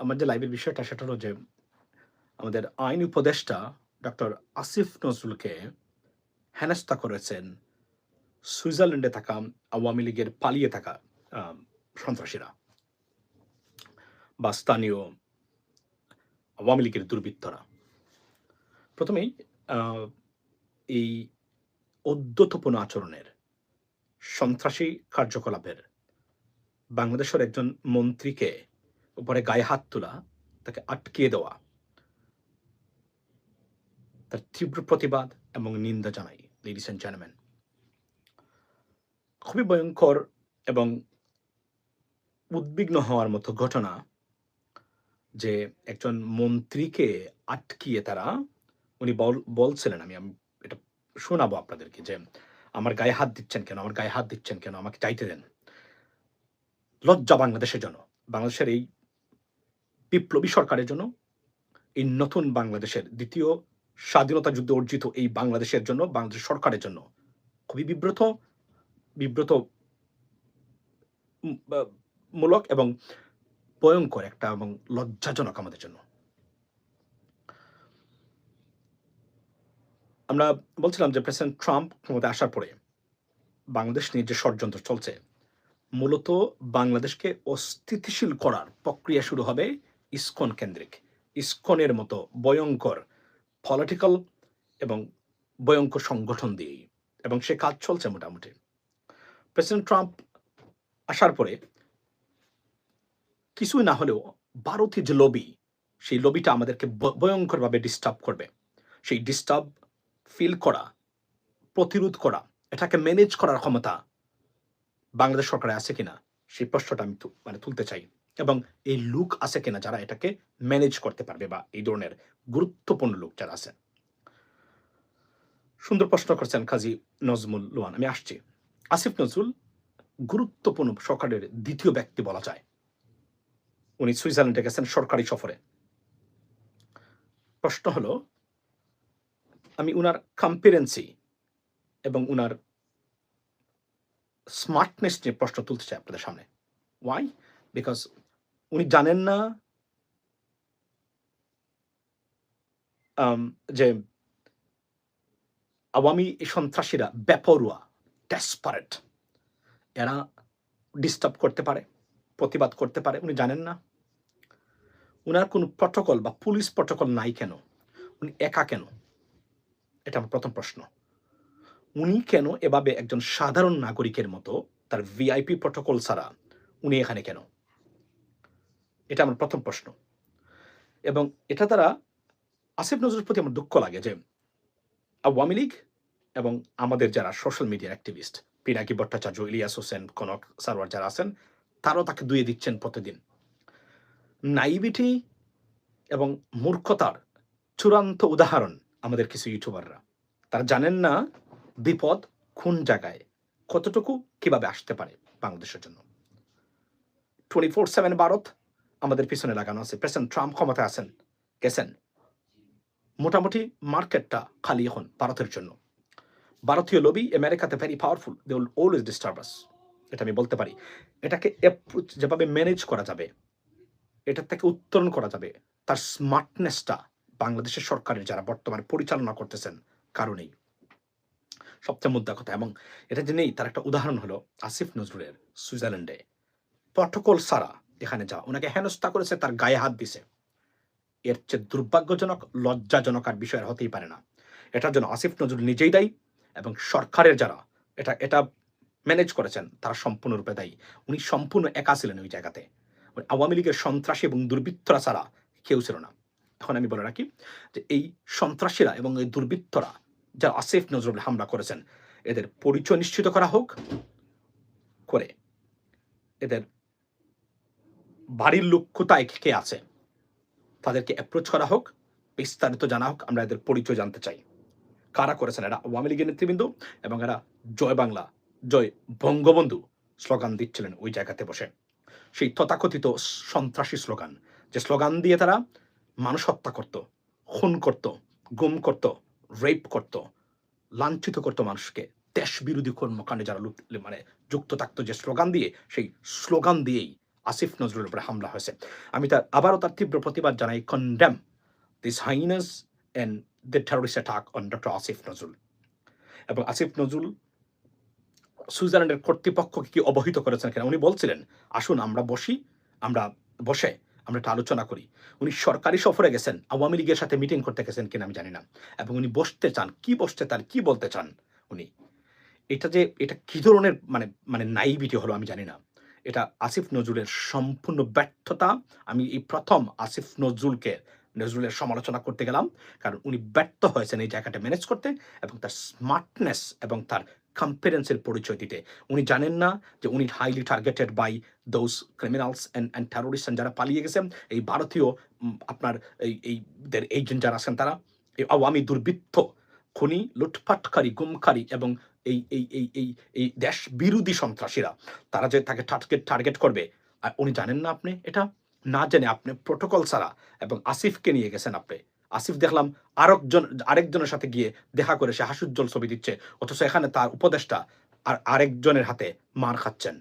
আমার যে লাইভের বিষয়টা সেটা হলো যে আমাদের আইন উপদেষ্টা ডক্টর আসিফ নজরুলকে হেনস্থা করেছেন সুইজারল্যান্ডে থাকা আওয়ামী লীগের পালিয়ে থাকা সন্ত্রাসীরা বা স্থানীয় আওয়ামী লীগের দুর্বৃত্তরা। প্রথমেই এই অদ্যতপূর্ণ আচরণের সন্ত্রাসী কার্যকলাপের বাংলাদেশের একজন মন্ত্রীকে উপরে গায়ে হাত তোলা, তাকে আটকিয়ে দেওয়া। তার তীব্র প্রতিবাদ এবং নিন্দা জানাই লেডিস অ্যান্ড জেন্টলম্যান খুবই ভয়ঙ্কর এবং উদ্বিগ্ন হওয়ার মতো ঘটনা যে একজন মন্ত্রীকে আটকিয়ে তারা, উনি বল- বলছিলেন, আমি আমি এটা শোনাবো আপনাদেরকে যে আমার গায়ে হাত দিচ্ছেন কেন, আমার গায়ে হাত দিচ্ছেন কেন, আমাকে চাইতে দেন। লজ্জা বাংলাদেশের জন্য। বাংলাদেশের এই বিপ্লবী সরকারের জন্য এই নতুন বাংলাদেশের দ্বিতীয় স্বাধীনতা যুদ্ধে অর্জিত এই বাংলাদেশের জন্য, বাংলাদেশ সরকারের জন্য খুবই বিব্রত বিব্রত মূলক এবং ভয়ঙ্কর একটা এবং লজ্জাজনক আমাদের জন্য। আমরা বলছিলাম যে প্রেসিডেন্ট ট্রাম্প ক্ষমতায় আসার পরে বাংলাদেশ নিয়ে যে ষড়যন্ত্র চলছে, মূলত বাংলাদেশকে অস্থিতিশীল করার প্রক্রিয়া শুরু হবে ইসকন কেন্দ্রিক। ইস্কনের মতো ভয়ঙ্কর পলিটিক্যাল এবং ভয়ঙ্কর সংগঠন দিয়েই। এবং সে কাজ চলছে মোটামুটি। প্রেসিডেন্ট ট্রাম্প আসার পরে কিছুই না হলেও ভারতীয় যে লবি সেই লবিটা আমাদেরকে ভয়ঙ্করভাবে ডিস্টার্ব করবে। সেই ডিস্টার্ব ফিল করা, প্রতিরোধ করা, এটাকে ম্যানেজ করার ক্ষমতা বাংলাদেশ সরকারে আছে কিনা, সেই প্রশ্নটা আমি মানে তুলতে চাই। এবং এই লুক আছে কিনা যারা এটাকে ম্যানেজ করতে পারবে বা এই ধরনের গুরুত্বপূর্ণ লোক যারা আছে। সুন্দর প্রশ্ন করছেন কাজী নজমুল লোয়ান, আমি আসছি। আসিফ নজরুল, গুরুত্বপূর্ণ সরকারের দ্বিতীয় ব্যক্তি বলা যায়। উনি সুইজারল্যান্ডে গেছেন সরকারি সফরে। প্রশ্ন হলো, আমি উনার কম্পিরেন্সি এবং উনার স্মার্টনেস নিয়ে প্রশ্ন তুলতে চাই আপনাদের সামনে। ওয়াই বিকজ উনি জানেন না যে আওয়ামী সন্ত্রাসীরা বেপরুয়া ডেসপারেট এরা ডিস্টার্ব করতে পারে, প্রতিবাদ করতে পারে, উনি জানেন না। উনার কোনো প্রটোকল বা পুলিশ প্রটোকল নাই কেন? উনি একা কেন? এটা আমার প্রথম প্রশ্ন। উনি কেন এভাবে একজন সাধারণ নাগরিকের মতো তার ভিআইপি প্রটোকল ছাড়া উনি এখানে কেন? এটা আমার প্রথম প্রশ্ন। এবং এটা দ্বারা আসিফ নজরুলের প্রতি আমার দুঃখ লাগে যে আওয়ামী লীগ এবং আমাদের যারা সোশ্যাল মিডিয়ার অ্যাক্টিভিস্ট পিনাকি ভট্টাচার্য, ইলিয়াস হোসেন, কনক সারওয়ার যারা আছেন, তারাও তাকে দুয়ে দিচ্ছেন প্রতিদিন। নাইবিটি এবং মূর্খতার চূড়ান্ত উদাহরণ আমাদের কিছু ইউটিউবাররা। তারা জানেন না বিপদ কোন জায়গায়, কতটুকু কীভাবে আসতে পারে বাংলাদেশের জন্য। টোয়েন্টি ফোর সেভেন ভারত আমাদের পিছনে লাগানো আছে। প্রেসিডেন্ট ট্রাম্প ক্ষমতায় আছেন। গেছেন। মোটামুটি মার্কেটটা খালি এখন ভারতের জন্য। ভারতীয় লবি আমেরিকাতে very powerful they will always disturb us এটা আমি বলতে পারি। এটাকে যেভাবে ম্যানেজ করা যাবে, এটার থেকে উত্তরণ করা যাবে, তার স্মার্টনেসটা বাংলাদেশের সরকারের যারা বর্তমানে পরিচালনা করতেছেন, কারণেই। সবচেয়ে মুদ্রা কথা, এবং এটা যে নেই তার একটা উদাহরণ হলো আসিফ নজরুলের সুইজারল্যান্ডে। প্রটোকল সারা এখানে যা ওনাকে হেনস্থা করেছে, তার গায়ে হাত দিছে। এর চেয়ে দুর্ভাগ্যজনক, লজ্জাজনক আর বিষয় হতেই পারে না। এটার জন্য আসিফ নজরুল নিজেই দায়ী এবং সরকারের যারা, এটা এটা ম্যানেজ করেছেন, তারা সম্পূর্ণরূপে দায়ী। উনি সম্পূর্ণ একা ছিলেন ওই জায়গাতে। আওয়ামী লীগের সন্ত্রাসী এবং দুর্বৃত্তরা ছাড়া কেউ ছিল না। এখন আমি বলে রাখি যে এই সন্ত্রাসীরা এবং এই দুর্বৃত্তরা, যারা আসিফ নজরুল হামলা করেছেন, এদের পরিচয় নিশ্চিত করা হোক, করে। এদের বাড়ির লোক কোথায় কে আছে? তাদেরকে অ্যাপ্রোচ করা হোক, বিস্তারিত জানা হোক, আমরা এদের পরিচয় জানতে চাই। কারা করেছেন? এরা আওয়ামী লীগের নেতৃবৃন্দ এবং এরা জয় বাংলা, জয় বঙ্গবন্ধু স্লোগান দিচ্ছিলেন ওই জায়গাতে বসে। সেই তথাকথিত সন্ত্রাসী স্লোগান, যে স্লোগান দিয়ে তারা মানুষ হত্যা করত, খুন করত, গুম করত রেপ করত, লাঞ্ছিত করত মানুষকে। দেশ বিরোধী কর্মকাণ্ডে যারা মানে যুক্ত থাকতো, যে স্লোগান দিয়ে, সেই স্লোগান দিয়েই আসিফ নজরুল উপরে হামলা হয়েছে। আমি তার, আবারও তার তীব্র প্রতিবাদ জানাই condemn this heinous and the terrorist attack on doctor Asif Nazrul এবং আসিফ নজরুল সুইজারল্যান্ডের কর্তৃপক্ষকে কি অবহিত করেছেন কিনা, উনি বলছিলেন, আসুন, আমরা বসি, আমরা বসে, আমরা একটা আলোচনা করি। উনি সরকারি সফরে গেছেন, আওয়ামী লীগের সাথে মিটিং করতে গেছেন কিনা আমি জানি না। এবং উনি বসতে চান, কি বসতে চান, কি বলতে চান উনি? এটা যে, এটা কি ধরনের মানে মানে নাইবিটি হলো আমি জানি না। এটা আসিফ নজরুলের সম্পূর্ণ ব্যর্থতা। আমি এই প্রথম আসিফ নজরুলকে, নজরুলের সমালোচনা করতে গেলাম, কারণ উনি ব্যর্থ হয়েছেন এই জায়গাটা ম্যানেজ করতে এবং তার স্মার্টনেস এবং তার কনফিডেন্সের পরিচয় দিতে। উনি জানেন না যে উনি highly targeted by those criminals and and terrorist যারা পালিয়ে গেছেন, এই ভারতীয় আপনার এই এইদের এজেন্ট যারা আছেন তারা, এই আওয়ামী দুর্বৃত্ত, খুনি, লুটপাটকারী, গুমকারী এবং এই এই এই এই এই দেশ বিরোধী সন্ত্রাসীরা, তারা যে তাকে টার্গেট টার্গেট করবে, আর উনি জানেন না আপনি এটা? না জেনে আপনি প্রোটোকল ছাড়া এবং আসিফকে নিয়ে গেছেন আপনি। আসিফ দেখলাম আরেকজন, আরেকজনের সাথে গিয়ে দেখা করে সে হাসুজ্জ্বল ছবি দিচ্ছে, অথচ এখানে তার উপদেষ্টা আর আরেকজনের হাতে মার খাচ্ছেন।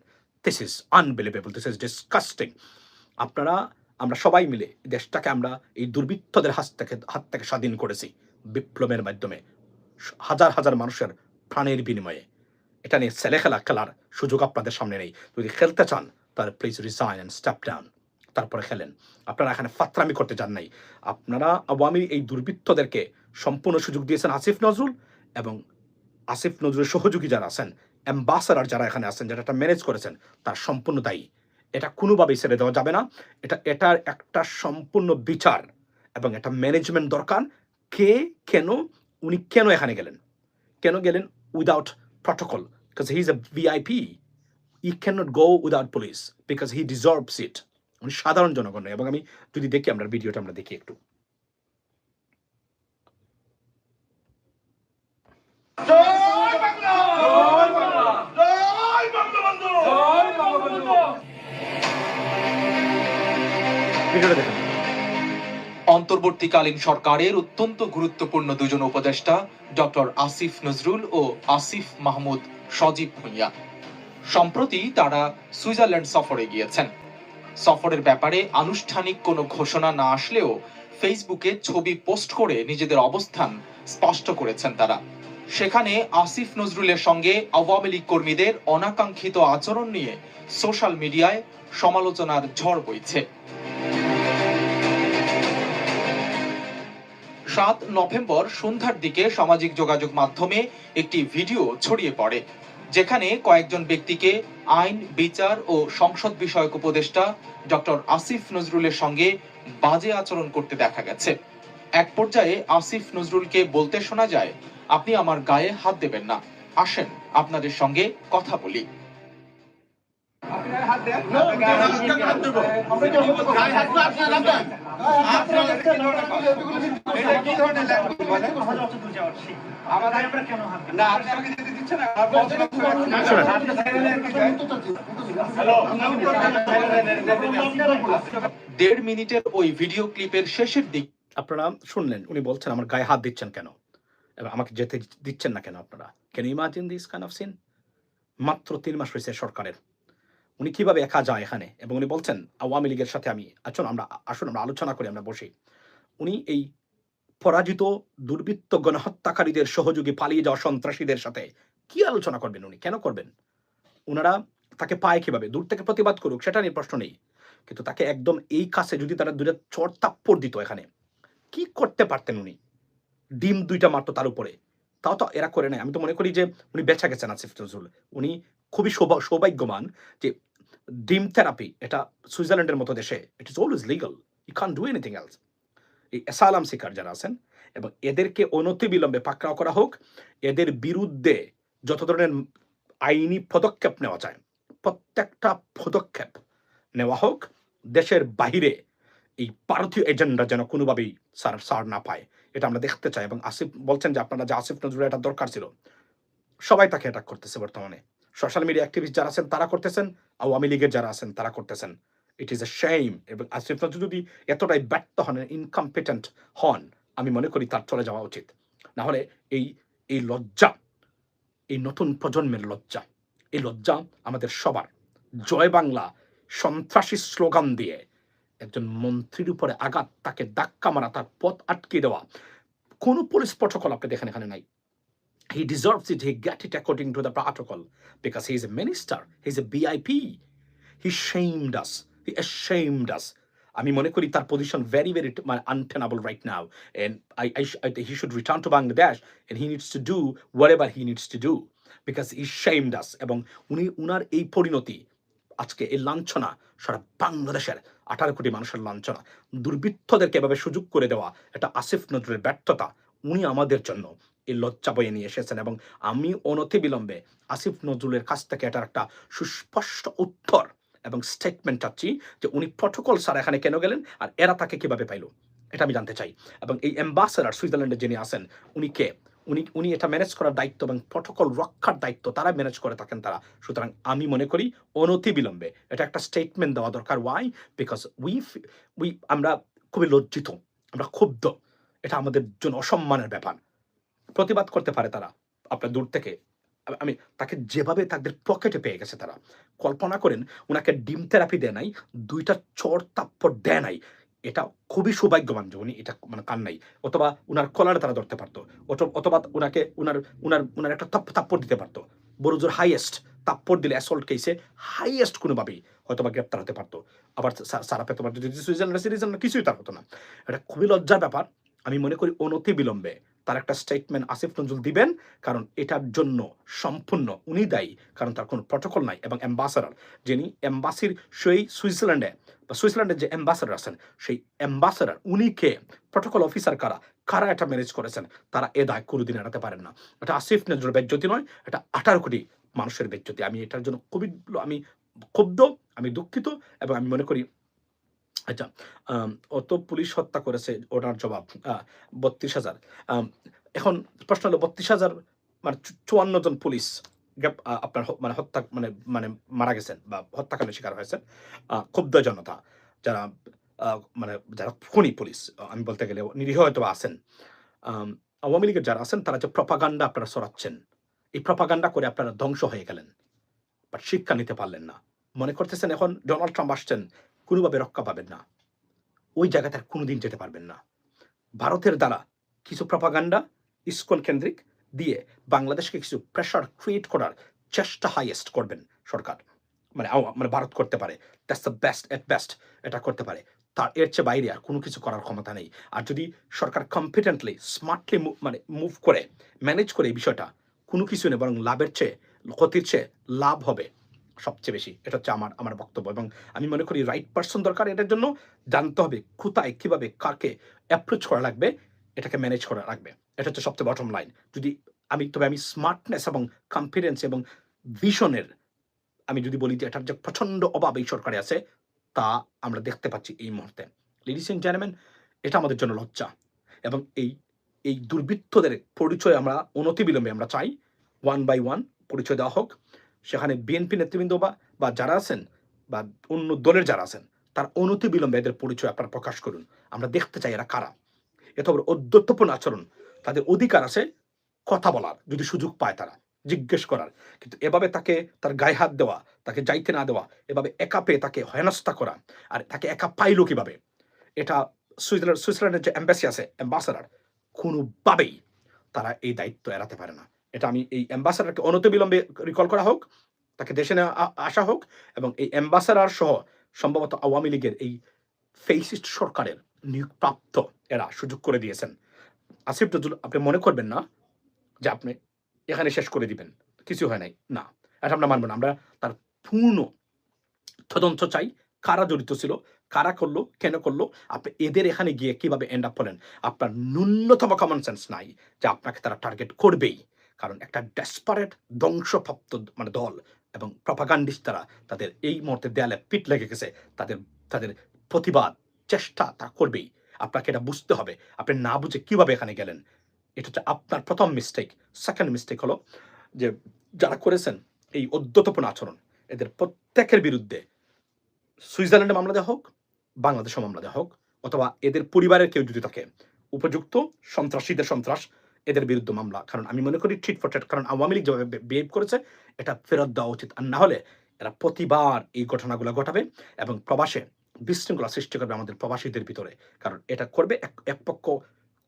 This is unbelievable this is disgusting আপনারা, আমরা সবাই মিলে দেশটাকে আমরা এই দুর্বৃত্তদের হাত থেকে হাত থেকে স্বাধীন করেছি বিপ্লবের মাধ্যমে। হাজার হাজার মানুষের প্রাণের বিনিময়ে। এটা নিয়ে ছেলে খেলা খেলার সুযোগ আপনাদের সামনে নেই। যদি খেলতে চান তাহলে please resign and step down তারপরে খেলেন। আপনারা এখানে ফাত্রামি করতে চান নাই। আপনারা আওয়ামী এই দুর্বৃত্তদেরকে সম্পূর্ণ সুযোগ দিয়েছেন আসিফ নজরুল এবং আসিফ নজরুলের সহযোগী যারা আছেন অ্যাম্বাসাডার যারা এখানে আছেন, যারা এটা ম্যানেজ করেছেন, তার সম্পূর্ণ দায়ী। এটা কোনোভাবেই ছেড়ে দেওয়া যাবে না। এটা, এটার একটা সম্পূর্ণ বিচার এবং এটা ম্যানেজমেন্ট দরকার। কে, কেন, উনি কেন এখানে গেলেন? কেন গেলেন? Because he is a VIP he can not go without police because he deserves it উনি সাধারণ জনগণ নয়। এবং আমি যদি দেখি আমরা ভিডিওটা আমরা দেখি একটু। জয় বাংলা! অন্তর্বর্তীকালীন সরকারের অত্যন্ত গুরুত্বপূর্ণ দুজন উপদেষ্টা, ডক্টর আসিফ নজরুল ও আসিফ মাহমুদ সজীব ভুঁইয়া। সম্প্রতি তারা সুইজারল্যান্ড সফরে গিয়েছেন। সফরের ব্যাপারে আনুষ্ঠানিক কোনো ঘোষণা না আসলেও ফেসবুকে ছবি পোস্ট করে নিজেদের অবস্থান স্পষ্ট করেছেন তারা। সেখানে আসিফ নজরুলের সঙ্গে আওয়ামী লীগ কর্মীদের অনাকাঙ্ক্ষিত আচরণ নিয়ে সোশ্যাল মিডিয়ায় সমালোচনার ঝড় বইছে। সাত নভেম্বর সন্ধ্যার দিকে সামাজিক যোগাযোগ মাধ্যমে একটি ভিডিও ছড়িয়ে পড়ে যেখানে কয়েকজন ব্যক্তিকে আইন বিচার ও সংসদ বিষয়ক উপদেষ্টা ডক্টর আসিফ নজরুলের সঙ্গে বাজে আচরণ করতে দেখা গেছে। এক পর্যায়ে আসিফ নজরুলকে বলতে শোনা যায় আপনি আমার গায়ে হাত দেবেন না। আসেন আপনাদের সঙ্গে কথা বলি। দেড় মিনিটের ওই ভিডিও ক্লিপের শেষের দিক। আপনারা শুনলেন, উনি বলছেন, আমার গায়ে হাত দিচ্ছেন কেন? এবং আমাকে যেতে দিচ্ছেন না কেন আপনারা? কেন imagine this kind of scene মাত্র তিন মাস হয়েছে সরকারের। উনি কীভাবে একা যায় এখানে? এবং উনি বলছেন, আওয়ামী লীগের সাথে আমি আসুন আমরা আসুন আমরা আলোচনা করি, আমরা বসি। উনি এই পরাজিত, দুর্বৃত্ত, গণহত্যাকারীদের সহযোগী পালিয়ে যাওয়া সন্ত্রাসীদের সাথে কি আলোচনা করবেন উনি? কেন করবেন? ওনারা তাকে পায় কীভাবে? দূর থেকে প্রতিবাদ করুক, সেটা নিয়ে প্রশ্ন নেই। কিন্তু তাকে একদম এই কাছে যদি তারা দুইটা চর তাপ্পড় দিত এখানে, কি করতে পারতেন উনি? ডিম দুইটা মারতো তার উপরে। তাও তো এরা করে নাই। আমি তো মনে করি যে উনি বেচা গেছেন, আসিফ নজরুল। উনি খুবই সৌভা- সৌভাগ্যবান যে ডিম থেরাপি, এটা সুইজারল্যান্ডের মতো দেশে it is always legal you can do anything else এই অ্যাসালাম শিকার যারা আছেন, এবং এদেরকে অনতিবিলম্বে পাকড়াও করা হোক, এদের বিরুদ্ধে যত ধরনের আইনি পদক্ষেপ নেওয়া যায়, প্রত্যেকটা পদক্ষেপ নেওয়া হোক, দেশের বাইরে এই ভারতীয় এজেন্ডা যেন কোনোভাবেই সার সার না পায়, এটা আমরা দেখতে চাই। এবং আসিফ বলছেন যে, আপনারা যে আসিফ নজরুল এটা দরকার ছিল, সবাই তাকে অ্যাটাক করতেছে বর্তমানে। সোশ্যাল মিডিয়া অ্যাক্টিভিস্ট যারা আছেন, তারা করতেছেন। আওয়ামী লীগের যারা আছেন, তারা করতেছেন। ইট ইজ এ শেম এবং আসিফ নজরুল যদি এতটাই ব্যর্থ হন ইনকম্পিটেন্ট হন, আমি মনে করি তার চলে যাওয়া উচিত। না হলে এই এই লজ্জা, এই নতুন প্রজন্মের লজ্জা, এই লজ্জা আমাদের সবার। জয় বাংলা, সন্ত্রাসী স্লোগান দিয়ে একজন মন্ত্রীর উপরে আঘাত, তাকে ধাক্কা মারা, তার পথ আটকে দেওয়া। কোনো পুলিশ প্রটোকল আপনি দেখেন এখানে নাই। He deserves it. He get it according to the protocol because he is a minister. He is a vip he shamed us. He ashamed us. আমি মনে করি তার position very very untenable right now and I I he should return to Bangladesh and he needs to do whatever he needs to do because he shamed us এবং উনি, উনার এই পরিণতি আজকে, এই লাঞ্ছনা সারা বাংলাদেশের আঠারো কোটি মানুষের লাঞ্ছনা, দুর্বৃত্তদেরকে এভাবে সুযোগ করে দেওয়া, এটা আসিফ নজরুলের ব্যর্থতা, উনি আমাদের জন্য এই লজ্জা বয়ে নিয়ে এসেছেন এবং আমি অনতি বিলম্বে আসিফ নজরুলের কাছ থেকে এটার একটা সুস্পষ্ট উত্তর এবং স্টেটমেন্ট চাচ্ছি যে উনি প্রটোকল স্যার এখানে কেন গেলেন আর এরা তাকে কীভাবে পাইল, এটা আমি জানতে চাই। এবং এই অ্যাম্বাসেডার সুইজারল্যান্ডে যিনি আছেন, উনি কে? উনি উনি এটা ম্যানেজ করার দায়িত্ব এবং প্রটোকল রক্ষার দায়িত্ব তারা ম্যানেজ করে থাকেন তারা। সুতরাং আমি মনে করি অনতি বিলম্বে। এটা একটা স্টেটমেন্ট দেওয়া দরকার। ওয়াই বিকজ উই উই আমরা খুবই লজ্জিত, আমরা ক্ষুব্ধ। এটা আমাদের জন্য অসম্মানের ব্যাপার। প্রতিবাদ করতে পারে তারা, আপনার দূর থেকে। আমি তাকে যেভাবে তাদের পকেটে পেয়ে গেছে তারা, কল্পনা করেন ওনাকে ডিম থেরাপি দেয় নাই, দুইটা চর তাপ্পর দেয় নাই। এটা খুবই সৌভাগ্যবান যে উনি এটা মানে কান নাই। অথবা উনার কলারে তারা ধরতে পারতো অথবা উনাকে উনার উনার উনার একটা তাপ তাপ্পড় দিতে পারতো। বড় জোর হাইয়েস্ট তাপ্পর দিলে অ্যাসল্ট কেসে হাইয়েস্ট কোনোভাবেই হয়তো বা গ্রেপ্তার হতে পারতো। আবার সারা পেতে পারতো যদি সুইজারল্যান্ড সিটিজেন কিছুই তার হতো না। এটা খুবই লজ্জার ব্যাপার। আমি মনে করি অনতি বিলম্বে তার একটা স্টেটমেন্ট আসিফ নজরুল দিবেন, কারণ এটার জন্য সম্পূর্ণ উনি দায়ী, কারণ তার কোনো প্রটোকল নাই এবং অ্যাম্বাসাডার যিনি অ্যাম্বাসির সেই সুইজারল্যান্ডে, বা সুইজারল্যান্ডের যে অ্যাম্বাসাডার আছেন, সেই অ্যাম্বাসাডার উনি কে? প্রটোকল অফিসার কারা? কারা এটা ম্যানেজ করেছেন? তারা এ দায় কোনোদিন এড়াতে পারেন না। এটা আসিফ নজরুল বেজ্জতি নয়, এটা আঠারো কোটি মানুষের বেজ্জতি। আমি এটার জন্য খুবই, আমি ক্ষুব্ধ, আমি দুঃখিত এবং আমি মনে করি আচ্ছা অত পুলিশ হত্যা করেছে ওনার জবাব বত্রিশ হাজার। এখন প্রশ্ন হলো বত্রিশ হাজার মানে চুয়ান্ন জন পুলিশ আপনার মানে হত্যা মানে মানে মারা গেছেন বা হত্যাকাণ্ডের শিকার হয়েছেন ক্ষুব্ধ জনতা যারা মানে যারা খুনি পুলিশ আমি বলতে গেলে নিরীহ হয়তো আছেন। আওয়ামী লীগের যারা আছেন তারা যে প্রপাগান্ডা আপনারা সরাচ্ছেন, এই প্রপাগান্ডা করে আপনারা ধ্বংস হয়ে গেলেন, বাট শিক্ষা নিতে পারলেন না। মনে করতেছেন এখন ডোনাল্ড ট্রাম্প আসছেন কোনোভাবে রক্ষা পাবেন না। ওই জায়গাতে আর কোনোদিন যেতে পারবেন না। ভারতের দ্বারা কিছু প্রপাগান্ডা ইস্কন কেন্দ্রিক দিয়ে বাংলাদেশকে কিছু প্রেশার ক্রিয়েট করার চেষ্টা হাইয়েস্ট করবেন সরকার। মানে মানে ভারত করতে পারে। That's the best at best এটা করতে পারে। তার এর চেয়ে বাইরে আর কোনো কিছু করার ক্ষমতা নেই। আর যদি সরকার কম্পিটেন্টলি স্মার্টলি মানে মুভ করে ম্যানেজ করে এই বিষয়টা, কোনো কিছু নেই, বরং লাভের চেয়ে, ক্ষতির চেয়ে লাভ হবে। সবচেয়ে বেশি। এটা হচ্ছে আমার আমার বক্তব্য। এবং আমি মনে করি রাইট পার্সন দরকার। এটার জন্য জানতে হবে কোথায়, কীভাবে, কাকে অ্যাপ্রোচ করা লাগবে, এটাকে ম্যানেজ করা লাগবে। এটা হচ্ছে সবচেয়ে বটম লাইন যদি আমি, তবে আমি স্মার্টনেস এবং কনফিডেন্স এবং ভিশনের আমি যদি বলি যে এটার যে প্রচণ্ড অভাব এই সরকারে আছে, তা আমরা দেখতে পাচ্ছি এই মুহূর্তে। লেডিস এন্ড জেন্টলম্যান এটা আমাদের জন্য লজ্জা। এবং এই এই দুর্বৃত্তদের পরিচয় আমরা অনতিবিলম্বে আমরা চাই। ওয়ান বাই ওয়ান পরিচয় দেওয়া হোক। সেখানে বিএনপি নেতৃবৃন্দ বা যারা আছেন বা অন্য দলের যারা আছেন, তার অনতি বিলম্বে এদের পরিচয় আপনারা প্রকাশ করুন। আমরা দেখতে চাই এরা কারা। এত বড় অদ্যত্বপূর্ণ আচরণ, তাদের অধিকার আছে কথা বলার, যদি সুযোগ পায় তারা, জিজ্ঞেস করার। কিন্তু এভাবে তাকে তার গায়ে হাত দেওয়া, তাকে যাইতে না দেওয়া, এভাবে একা পেয়ে তাকে হেনস্থা করা আর তাকে একা পাইলো কীভাবে? এটা সুইজারল্যান্ড, সুইজারল্যান্ডের যে এম্বাসি আছে অ্যাম্বাসাডার কোনোভাবেই তারা এই দায়িত্ব এড়াতে পারে না। এটা আমি এই অ্যাম্বাসাডারকে অনতিবিলম্বে রিকল করা হোক, তাকে দেশে নেওয়া আসা হোক এবং এই অ্যাম্বাসাডার সহ সম্ভবত আওয়ামী লীগের এই ফেসিস্ট সরকারের নিয়োগপ্রাপ্ত এরা সুযোগ করে দিয়েছেন। আসিফ নজরুল, আপনি মনে করবেন না যে আপনি এখানে শেষ করে দিবেন? কিছু হয় নাই? না। এটা আমরা মানব না। আমরা তার পূর্ণ তদন্ত চাই। কারা জড়িত ছিল? কারা করল? কেন করল? আপনি এদের এখানে গিয়ে কীভাবে এন্ড আপ করেন? আপনার ন্যূনতম কমন সেন্স নাই যে আপনাকে তারা টার্গেট করবেই। কারণ একটা ডেসপারেট ধ্বংসপ্রাপ্ত মানে দল এবং প্রপাগান্ডিস্ট তারা তাদের এই মুহূর্তে দেয়ালে পিট লেগে গেছে, তাদের তাদের প্রতিবাদ, চেষ্টা তা করবেই। আপনাকে এটা বুঝতে হবে। আপনি না বুঝে কীভাবে এখানে গেলেন? এটা হচ্ছে আপনার প্রথম মিস্টেক সেকেন্ড মিস্টেক হলো যে যারা করেছেন এই অদ্যতপূর্ণ আচরণ, এদের প্রত্যেকের বিরুদ্ধে সুইজারল্যান্ডে মামলা দেওয়া হোক বাংলাদেশে মামলা দেওয়া হোক, অথবা এদের পরিবারের কেউ যদি থাকে উপযুক্ত সন্ত্রাসীদের সন্ত্রাস এদের বিরুদ্ধে মামলা। কারণ আমি মনে করি ট্রিট ফর কারণ আওয়ামী লীগ যেভাবে বিহেভ করেছে, এটা ফেরত দেওয়া উচিত। আর না হলে এরা প্রতিবার এই ঘটনাগুলো ঘটাবে এবং প্রবাসে বিশৃঙ্খলা সৃষ্টি করবে আমাদের প্রবাসীদের ভিতরে। কারণ এটা করবে, এক এক পক্ষ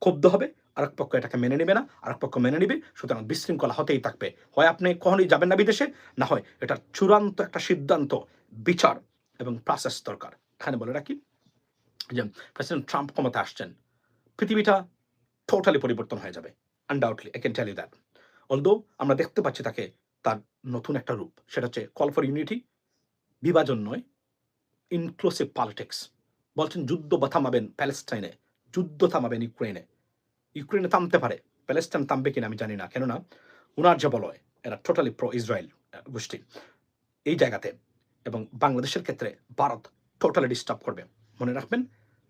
ক্ষুব্ধ হবে আর এক পক্ষ এটাকে মেনে নেবে না আর এক পক্ষ মেনে নেবে, সুতরাং বিশৃঙ্খলা হতেই থাকবে। হয় আপনি কখনোই যাবেন না বিদেশে, না হয় এটার চূড়ান্ত একটা সিদ্ধান্ত, বিচার এবং প্রসেস দরকার। এখানে বলে রাখি যে প্রেসিডেন্ট ট্রাম্প ক্ষমতা আসছেন, পৃথিবীটা টোটালি পরিবর্তন হয়ে যাবে। Undoubtedly I can tell you that although আমরা দেখতে পাচ্ছি তাকে তার নতুন একটা রূপ, সেটা হচ্ছে কল ফর ইউনিটি বিভাজন নয় ইনক্লুসিভ পলিটিক্স বলছেন, যুদ্ধ বা থামাবেন প্যালেস্টাইনে, যুদ্ধ থামাবেন ইউক্রেনে ইউক্রেনে থামতে পারে, প্যালেস্টাইন থামবে কিনা আমি জানি না, কেননা উনার যে বলয়, এরা টোটালি প্রো ইসরায়েল গোষ্ঠী এই জায়গাতে, এবং বাংলাদেশের ক্ষেত্রে ভারত টোটালি ডিস্টার্ব করবে। মনে রাখবেন,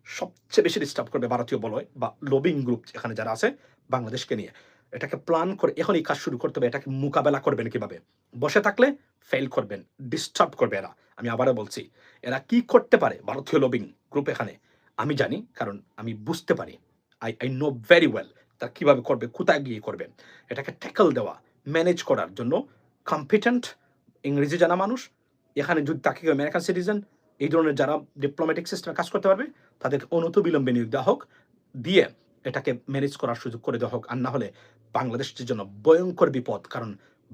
সবচেয়ে বেশি ডিস্টার্ব করবে ভারতীয় বলয় বা লবিং গ্রুপ এখানে যারা আছে বাংলাদেশকে নিয়ে। এটাকে প্ল্যান করে এখন এই কাজ শুরু করতে হবে, এটাকে মোকাবেলা করবেন কীভাবে? বসে থাকলে ফেল করবেন ডিস্টার্ব করবে এরা। আমি আবারও বলছি, এরা কি করতে পারে? ভারতীয় লবিং গ্রুপ এখানে। আমি জানি, কারণ আমি বুঝতে পারি। I I know very well তারা কীভাবে করবে, কোথায় গিয়ে করবে। এটাকে ট্যাকল দেওয়া ম্যানেজ করার জন্য কম্পিটেন্ট ইংরেজি জানা মানুষ, এখানে যদি তাকে আমেরিকান সিটিজেন এই ধরনের যারা ডিপ্লোম্যাটিক সিস্টেমে কাজ করতে পারবে, তাদেরকে অনত বিলম্বে নিয়োগ দেওয়া হোক, দিয়ে এটাকে ম্যানেজ করার সুযোগ করে দেওয়া হোক, আর না হলে বাংলাদেশের জন্য ভয়ঙ্কর বিপদ, কারণ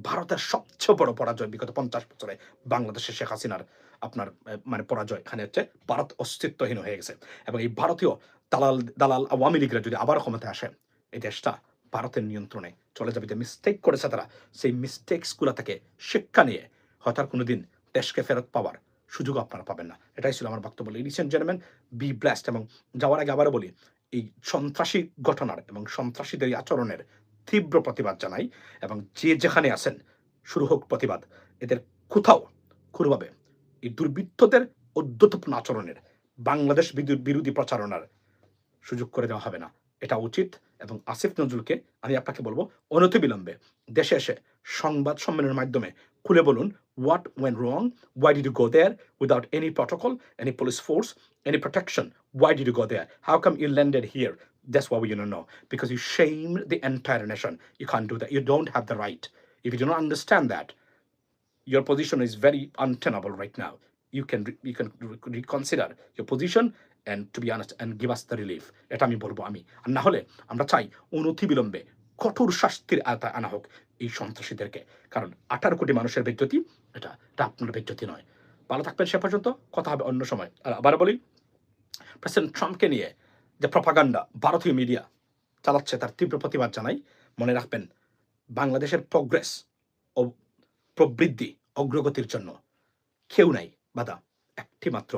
ভারতের সবচেয়ে বড় পরাজয় বিগত পঞ্চাশ বছরে বাংলাদেশের শেখ হাসিনার, আপনার মানে পরাজয়, এখানে হচ্ছে ভারত অস্তিত্বহীন হয়ে গেছে। এবং এই ভারতীয় দালাল দালাল আওয়ামী লীগরা যদি আবার ক্ষমতায় আসে, এই দেশটা ভারতের নিয়ন্ত্রণে চলে যাবে। যে মিস্টেক করেছে তারা, সেই মিস্টেকসগুলো থেকে শিক্ষা নিয়ে হয়তো আর কোনোদিন দেশকে ফেরত পাওয়ার সুযোগ আপনারা পাবেন না। এটাই ছিল আমার বক্তব্য। Ladies and gentleman be blessed এবং যাওয়ার আগে আবারও বলি এই সন্ত্রাসী ঘটনার এবং সন্ত্রাসীদের আচরণের তীব্র প্রতিবাদ জানাই এবং যে যেখানে আছেন শুরু হোক প্রতিবাদ। এদের কোথাও কোনোভাবে এই দুর্বৃত্তদের অদ্যতপূর্ণ আচরণের বাংলাদেশ বিরোধী প্রচারণার সুযোগ করে দেওয়া হবে না। এটা উচিত এবং আসিফ নজরুলকে আমি আপনাকে বলব, অনতিবিলম্বে দেশে এসে সংবাদ সম্মেলনের মাধ্যমে খুলে বলুন what went wrong why did you go there without any protocol any police force any protection why did you go there how come you landed here that's what we want to know because you shamed the entire nation you can't do that you don't have the right if you do not understand that your position is very untenable right now. You can re- you can re- reconsider your position and to be honest and give us the relief. এটা আমি বলবো আমি আর না হলে আমরা চাই অনতি বিলম্বে কঠোর শাস্তির আওতায় আনা হোক এই সন্ত্রাসীদেরকে। কারণ আঠারো কোটি মানুষের বেজ্জতি, এটা এটা আপনার বেজ্জতি নয়। ভালো থাকবেন সে পর্যন্ত, কথা হবে অন্য সময়। আর আবার বলি, প্রেসিডেন্ট ট্রাম্পকে নিয়ে যে প্রপাগান্ডা ভারতীয় মিডিয়া চালাচ্ছে তার তীব্র প্রতিবাদ জানাই, মনে রাখবেন, বাংলাদেশের প্রগ্রেস ও প্রবৃদ্ধি অগ্রগতির জন্য কেউ নাই বাধা। একটি মাত্র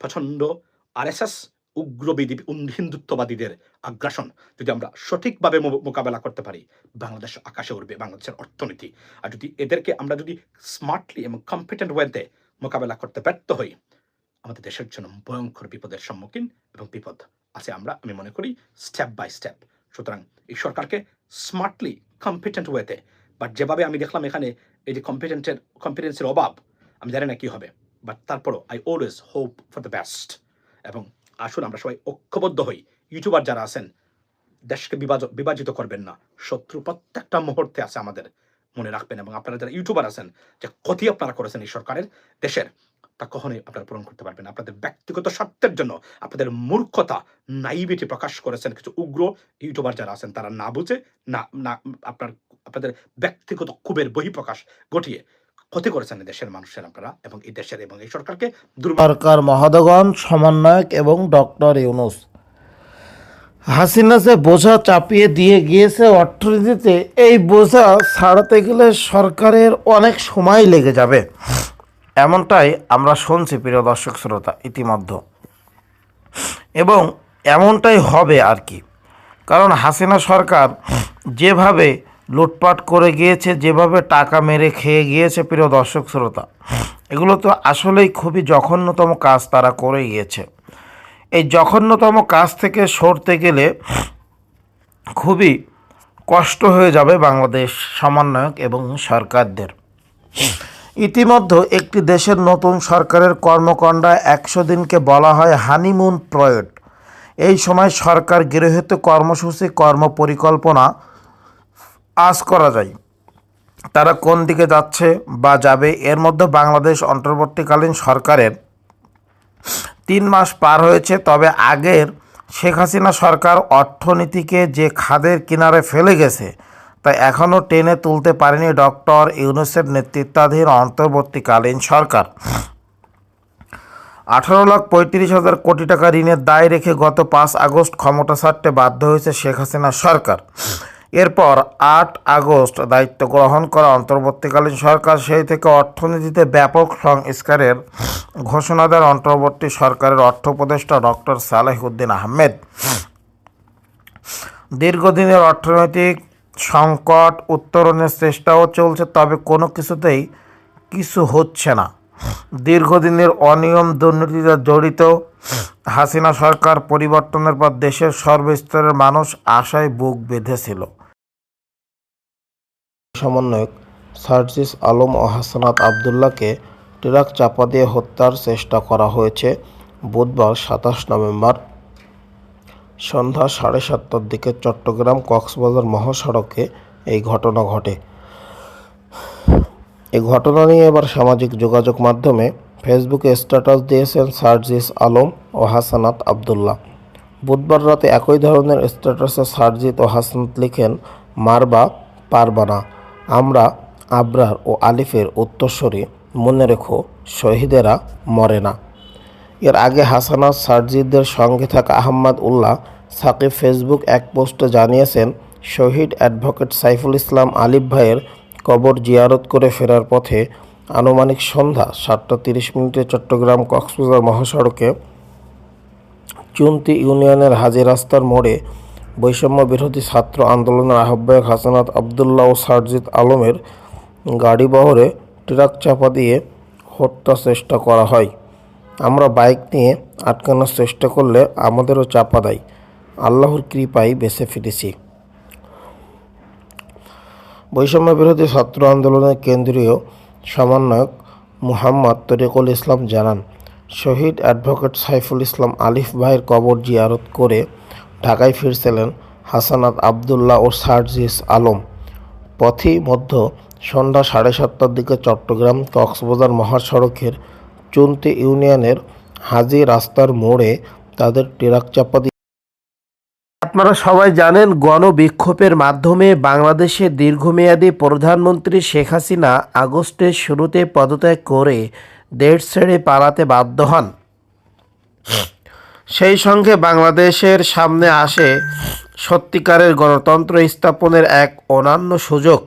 প্রচণ্ড আরএসএস উগ্রবিধি হিন্দুত্ববাদীদের আগ্রাসন যদি আমরা সঠিকভাবে মোকাবেলা করতে পারি, বাংলাদেশ আকাশে উঠবে বাংলাদেশের অর্থনীতি। আর যদি এদেরকে আমরা যদি স্মার্টলি এবং কম্পিটেন্ট ওয়েতে মোকাবেলা করতে ব্যর্থ হই, আমাদের দেশের জন্য ভয়ঙ্কর বিপদের সম্মুখীন এবং বিপদ আছে আমরা, আমি মনে করি স্টেপ বাই স্টেপ সুতরাং এই সরকারকে স্মার্টলি কম্পিটেন্ট ওয়েতে বাট যেভাবে আমি দেখলাম এখানে এই যে কম্পিটেন্টের কম্পিটেন্সের অভাব, আমি জানি না কী হবে বাট তারপরও I always hope for the best এবং আসুন আমরা সবাই ঐক্যবদ্ধ হই। ইউটিউবার যারা আছেন, দেশকে বিভাজ- বিভাজিত করবেন না। শত্রু প্রত্যেকটা মুহূর্তে আছে আমাদের মনে রাখবেন এবং আপনারা যারা ইউটিউবার আছেন, যে ক্ষতি আপনারা করেছেন এই সরকারের, দেশের, তা কখনোই আপনারা পূরণ করতে পারবেন আপনাদের ব্যক্তিগত স্বার্থের জন্য, আপনাদের মূর্খতা নাইবিটি প্রকাশ করেছেন কিছু উগ্র ইউটিউবার যারা আছেন, তারা না বুঝে, না না আপনার আপনাদের ব্যক্তিগত ক্ষোভের বহিঃপ্রকাশ ঘটিয়ে ক্ষতি করেছেন দেশের মানুষের আপনারা এবং এই দেশের এবং এই সরকারকে সরকার মহোদগণ, সমন্বয়ক এবং ডক্টর ইউনুস। হাসিনা যে বোঝা চাপিয়ে দিয়ে গিয়েছে অর্থনীতিতে, এই বোঝা ছাড়াতে গেলে সরকারের অনেক সময় লেগে যাবে। এমনটাই আমরা শুনছি, প্রিয় দর্শক শ্রোতা, ইতিমধ্যে। এবং এমনটাই হবে আর কি। কারণ হাসিনা সরকার যেভাবে লুটপাট করে গিয়েছে, যেভাবে টাকা মেরে খেয়ে গিয়েছে প্রিয় দর্শক শ্রোতা। এগুলো তো আসলেই খুবই জঘন্যতম কাজ তারা করে গিয়েছে। এই জঘন্যতম কাজ থেকে সরতে গেলে খুবই কষ্ট হয়ে যাবে বাংলাদেশ সমন্বয়ক এবং সরকারদের। ইতিমধ্যে একটি দেশের নতুন সরকারের কর্মকাণ্ডা একশো দিনকে বলা হয় হানিমুন প্রয়ড এই সময় সরকার গৃহীত কর্মসূচি, কর্মপরিকল্পনা আজ করা যায়। তারা কোন দিকে যাচ্ছে বা যাবে, এর মধ্যে বাংলাদেশ অন্তর্বর্তীকালীন সরকারের তিন মাস পার হয়েছে, তবে আগের শেখ হাসিনা সরকার অর্থনীতিকে যে খাদের কিনারে ফেলে গেছে, তা এখনও টেনে তুলতে পারেনি ডক্টর ইউনুসের নেতৃত্বাধীন অন্তর্বর্তীকালীন সরকার। আঠারো লাখ পঁয়ত্রিশ হাজার কোটি টাকা ঋণের দায় রেখে গত পাঁচ আগস্ট ক্ষমতা ছাড়তে বাধ্য হয়েছে শেখ হাসিনা সরকার। এরপর আট আগস্ট দায়িত্ব গ্রহণ করা অন্তর্বর্তীকালীন সরকার, সেই থেকে অর্থনীতিতে ব্যাপক সংস্কারের ঘোষণা দেন অন্তর্বর্তী সরকারের অর্থ উপদেষ্টা ডক্টর সালেহ উদ্দিন আহমেদ। দীর্ঘদিনের অর্থনৈতিক সংকট উত্তরণের চেষ্টাও চলছে, তবে কোনো কিছুতেই কিছু হচ্ছে না। দীর্ঘদিনের অনিয়ম দুর্নীতিতে জড়িত হাসিনা সরকার পরিবর্তনের পর দেশের সর্বস্তরের মানুষ আশায় বুক বেঁধেছিল। সমন্বয়ক সার্জিস আলম ও হাসানাত আবদুল্লাহকে ট্রাক চাপা দিয়ে হত্যার চেষ্টা করা হয়েছে বুধবার সাতাশ নভেম্বর সন্ধ্যা সাড়ে সাতটার দিকে চট্টগ্রাম কক্সবাজার মহাসড়কে এই ঘটনা ঘটে। এই ঘটনা নিয়ে এবার সামাজিক যোগাযোগ মাধ্যমে ফেসবুকে স্ট্যাটাস দিয়েছেন সার্জিস আলম ও হাসানাত আবদুল্লাহ। বুধবার রাতে একই ধরনের স্ট্যাটাসে সার্জিত ও হাসানাত লিখেন, মারবা পারবা না। আমরা আবরার ও আলিফের উত্তরস্বরী মনে রেখো, শহীদেরা মরে না। এর আগে হাসানাত সার্জিদের সঙ্গে থাকা আহম্মদ উল্লাহ সাকিব ফেসবুক এক পোস্টে জানিয়েছেন, শহীদ অ্যাডভোকেট সাইফুল ইসলাম আলিফ ভাইয়ের কবর জিয়ারত করে ফেরার পথে আনুমানিক সন্ধ্যা সাতটা তিরিশ মিনিটে চট্টগ্রাম কক্সবাজার মহাসড়কে চুন্তি ইউনিয়নের হাজি রাস্তার মোড়ে বৈষম্য বিরোধী ছাত্র আন্দোলনের আহ্বায়ক হাসানাত আবদুল্লাহ ও সারজিৎ আলমের গাড়ি বহরে ট্রাক চাপা দিয়ে হত্যা চেষ্টা করা হয়। আমরা বাইক নিয়ে আটকানোর চেষ্টা করলে আমাদেরও চাপা দেয়। আল্লাহর কৃপায় বেঁচে ফিরেছি। বৈষম্য বিরোধী ছাত্র আন্দোলনের কেন্দ্রীয় সমন্বয়ক মুহাম্মদ তরিকুল ইসলাম জানান, শহীদ অ্যাডভোকেট সাইফুল ইসলাম আলিফ ভাইয়ের কবর জিয়ারত করে ঢাকায় ফিরছিলেন হাসানাত আবদুল্লাহ ও সার্জিস আলম। পথি মধ্য সন্ধ্যা সাড়ে সাতটার দিকে চট্টগ্রাম কক্সবাজার মহাসড়কের চুনতি ইউনিয়নের হাজি রাস্তার মোড়ে তাদের ট্রাক চাপা দিয়ে আপনারা সবাই জানেন, গণবিক্ষোভের মাধ্যমে বাংলাদেশের দীর্ঘমেয়াদী প্রধানমন্ত্রী শেখ হাসিনা আগস্টের শুরুতে পদত্যাগ করে দেশ ছেড়ে পালাতে বাধ্য হন। সেই সঙ্গে বাংলাদেশের সামনে আসে সত্যিকারের গণতন্ত্র স্থাপনের এক অনন্য সুযোগ।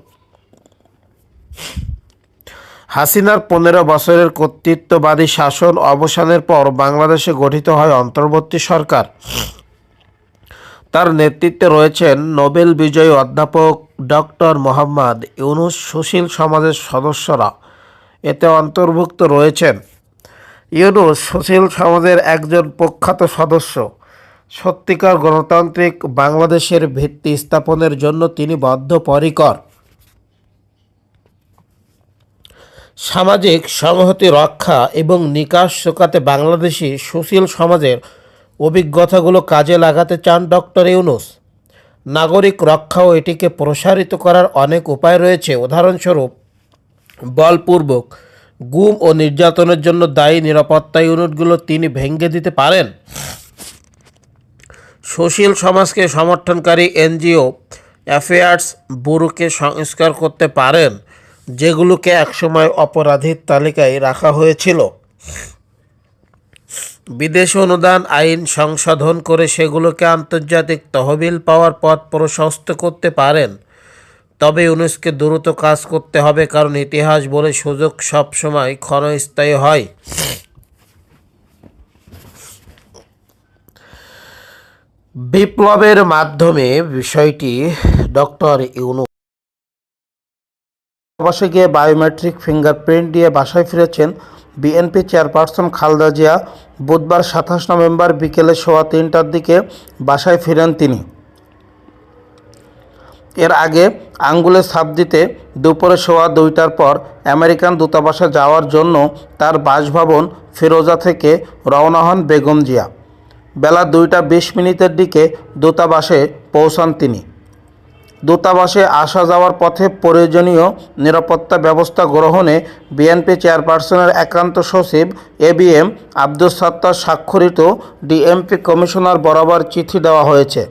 হাসিনার পনেরো বছরের কর্তৃত্ববাদী শাসন অবসানের পর বাংলাদেশে গঠিত হয় অন্তর্বর্তী সরকার। তার নেতৃত্বে রয়েছেন নোবেল বিজয়ী অধ্যাপক ডক্টর মোহাম্মদ ইউনুস সুশীল সমাজের সদস্যরা। এতে অন্তর্ভুক্ত রয়েছেন ইউনুস সুশীল সমাজের একজন প্রখ্যাত সদস্য। সত্যিকার গণতান্ত্রিক বাংলাদেশের ভিত্তি স্থাপনের জন্য তিনি বদ্ধপরিকর সামাজিক সংহতি রক্ষা এবং নিকাশ শোকাতে বাংলাদেশি সুশীল সমাজের অভিজ্ঞতাগুলো কাজে লাগাতে চান ডক্টর ইউনুস। নাগরিক রক্ষা ও এটিকে প্রসারিত করার অনেক উপায় রয়েছে। উদাহরণস্বরূপ, বলপূর্বক গুম ও নির্যাতনের জন্য দায়ী নিরাপত্তা ইউনিটগুলো তিনি ভেঙে দিতে পারেন। সুশীল সমাজকে সমর্থনকারী এনজিও অ্যাফেয়ার্স ব্যুরোকে সংস্কার করতে পারেন, যেগুলোকে একসময় অপরাধীর তালিকায় রাখা হয়েছিল। বিদেশ অনুদান আইন সংশোধন করে সেগুলোকে আন্তর্জাতিক তহবিল পাওয়ার পথ প্রশস্ত করতে পারেন। তবে ইউনেস্কে দ্রুত কাজ করতে হবে, কারণ ইতিহাস বলে সুযোগ সবসময় ক্ষণস্থায়ী হয়। বিপ্লবের মাধ্যমে বিষয়টি ডক্টর ইউনু বাসে গিয়ে বায়োমেট্রিক ফিঙ্গারপ্রিন্ট দিয়ে বাসায় ফিরেছেন। বিএনপি চেয়ারপারসন খালদা জিয়া বুধবার সাতাশ নভেম্বর বিকেলে সোয়া তিনটার দিকে বাসায় ফিরেন তিনি। এর আগে আঙ্গুলে ছাপ দিতে দুপুরে সোয়া দুইটার পর আমেরিকান দূতাবাসে যাওয়ার জন্য তার বাসভবন ফিরোজা থেকে রওনা হন বেগম জিয়া। বেলা দুইটা বিশ মিনিটের দিকে দূতাবাসে পৌঁছান তিনি। দূতাবাসে আসা যাওয়ার পথে প্রয়োজনীয় নিরাপত্তা ব্যবস্থা গ্রহণে বিএনপি চেয়ারপারসনের একান্ত সচিব A B M Abdus Sattar স্বাক্ষরিত ডিএমপি কমিশনার বরাবর চিঠি দেওয়া হয়েছে।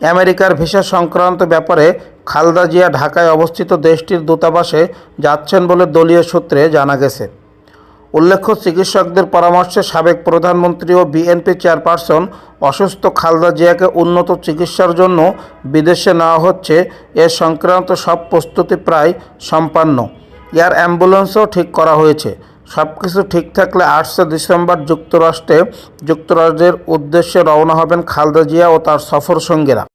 আমেরিকার ভিসা সংক্রান্ত ব্যাপারে খালদা জিয়া ঢাকায় অবস্থিত দেশটির দূতাবাসে যাচ্ছেন বলে দলীয় সূত্রে জানা গেছে। উল্লেখ্য, চিকিৎসকদের পরামর্শে সাবেক প্রধানমন্ত্রী ও বিএনপি চেয়ারপারসন অসুস্থ খালদা জিয়াকে উন্নত চিকিৎসার জন্য বিদেশে নেওয়া হচ্ছে। এ সংক্রান্ত সব প্রস্তুতি প্রায় সম্পন্ন। এয়ার অ্যাম্বুলেন্সও ঠিক করা হয়েছে। সব কিছু ঠিক থাকলে আটশো ডিসেম্বর যুক্তরাষ্ট্রে যুক্তরাষ্ট্রের উদ্দেশ্যে রওনা হবেন খালদা জিয়া ও তার সফর সঙ্গীরা